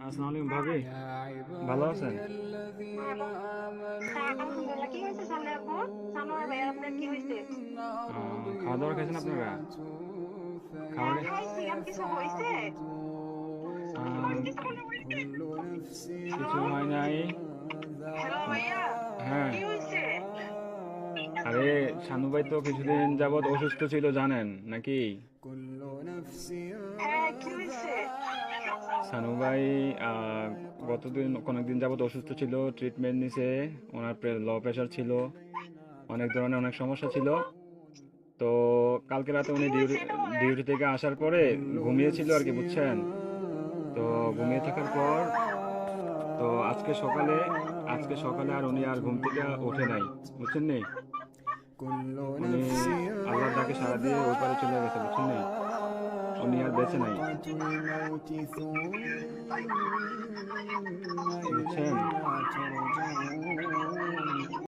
আসসালামু আলাইকুম ভাবি। ভালো আছেন? হ্যাঁ, খাওয়া দাওয়া খেয়েছেন আপনারা খাওয়া হ্যাঁ, কিছু হয় নাই। হ্যাঁ। আরে শানু ভাই তো কিছুদিন যাবত অসুস্থ ছিল জানেন নাকি? শানু ভাই গতদিন, কয়েকদিন যাবত অসুস্থ ছিল ট্রিটমেন্ট নিছে, ওনার লো প্রেশার ছিল, অনেক ধরনের অনেক সমস্যা ছিল। তো কালকে রাতে উনি ডিউটি ডিউটি থেকে আসার পরে ঘুমিয়েছিল আর কি, বুঝছেন? তো ঘুমিয়ে থাকার পর, তো আজকে সকালে আজকে সকালে আর উনি আর ঘুম থেকে ওঠে নাই, বুঝছেন নেই উনি আল্লাহর ডাকে সারা দিয়ে ওপারে চলে গেছে, বুঝছেন নেই ตรงนี้เบสไหนเช่น